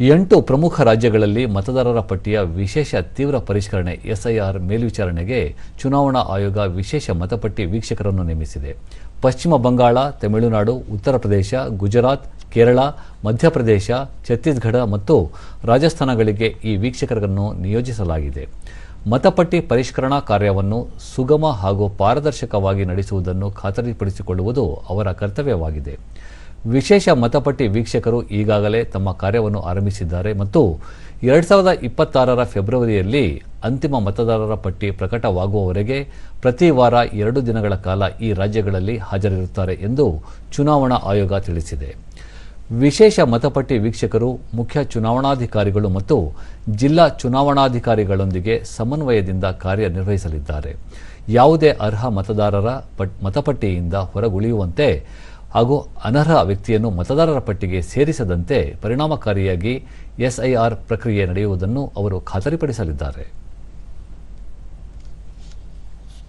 ಎಂಟು ಪ್ರಮುಖ ರಾಜ್ಯಗಳಲ್ಲಿ ಮತದಾರರ ಪಟ್ಟಿಯ ವಿಶೇಷ ತೀವ್ರ ಪರಿಷ್ಕರಣೆ ಎಸ್ಐಆರ್ ಮೇಲ್ವಿಚಾರಣೆಗೆ ಚುನಾವಣಾ ಆಯೋಗ ವಿಶೇಷ ಮತಪಟ್ಟಿ ವೀಕ್ಷಕರನ್ನು ನೇಮಿಸಿದೆ. ಪಶ್ಚಿಮ ಬಂಗಾಳ, ತಮಿಳುನಾಡು, ಉತ್ತರ ಪ್ರದೇಶ, ಗುಜರಾತ್, ಕೇರಳ, ಮಧ್ಯಪ್ರದೇಶ, ಛತ್ತೀಸ್ಗಢ ಮತ್ತು ರಾಜಸ್ಥಾನಗಳಿಗೆ ಈ ವೀಕ್ಷಕರನ್ನು ನಿಯೋಜಿಸಲಾಗಿದೆ. ಮತಪಟ್ಟಿ ಪರಿಷ್ಕರಣಾ ಕಾರ್ಯವನ್ನು ಸುಗಮ ಹಾಗೂ ಪಾರದರ್ಶಕವಾಗಿ ನಡೆಸುವುದನ್ನು ಖಾತರಿಪಡಿಸಿಕೊಳ್ಳುವುದು ಅವರ ಕರ್ತವ್ಯವಾಗಿದೆ. ವಿಶೇಷ ಮತಪಟ್ಟಿ ವೀಕ್ಷಕರು ಈಗಾಗಲೇ ತಮ್ಮ ಕಾರ್ಯವನ್ನು ಆರಂಭಿಸಿದ್ದಾರೆ ಮತ್ತು ಎರಡ್ ಸಾವಿರದ ಇಪ್ಪತ್ತಾರರ ಫೆಬ್ರವರಿಯಲ್ಲಿ ಅಂತಿಮ ಮತದಾರರ ಪಟ್ಟಿ ಪ್ರಕಟವಾಗುವವರೆಗೆ ಪ್ರತಿ ವಾರ ಎರಡು ದಿನಗಳ ಕಾಲ ಈ ರಾಜ್ಯಗಳಲ್ಲಿ ಹಾಜರಿರುತ್ತಾರೆ ಎಂದು ಚುನಾವಣಾ ಆಯೋಗ ತಿಳಿಸಿದೆ. ವಿಶೇಷ ಮತಪಟ್ಟಿ ವೀಕ್ಷಕರು, ಮುಖ್ಯ ಚುನಾವಣಾಧಿಕಾರಿಗಳು ಮತ್ತು ಜಿಲ್ಲಾ ಚುನಾವಣಾಧಿಕಾರಿಗಳೊಂದಿಗೆ ಸಮನ್ವಯದಿಂದ ಕಾರ್ಯನಿರ್ವಹಿಸಲಿದ್ದಾರೆ. ಯಾವುದೇ ಅರ್ಹ ಮತದಾರರ ಪಟ್, ಮತಪಟ್ಟಿಯಿಂದ ಹೊರಗುಳಿಯುವಂತೆ ಹಾಗೂ ಅನರ್ಹ ವ್ಯಕ್ತಿಯನ್ನು ಮತದಾರರ ಪಟ್ಟಿಗೆ ಸೇರಿಸದಂತೆ ಪರಿಣಾಮಕಾರಿಯಾಗಿ ಎಸ್ಐಆರ್ ಪ್ರಕ್ರಿಯೆ ನಡೆಯುವುದನ್ನು ಅವರು ಖಾತರಿಪಡಿಸಲಿದ್ದಾರೆ.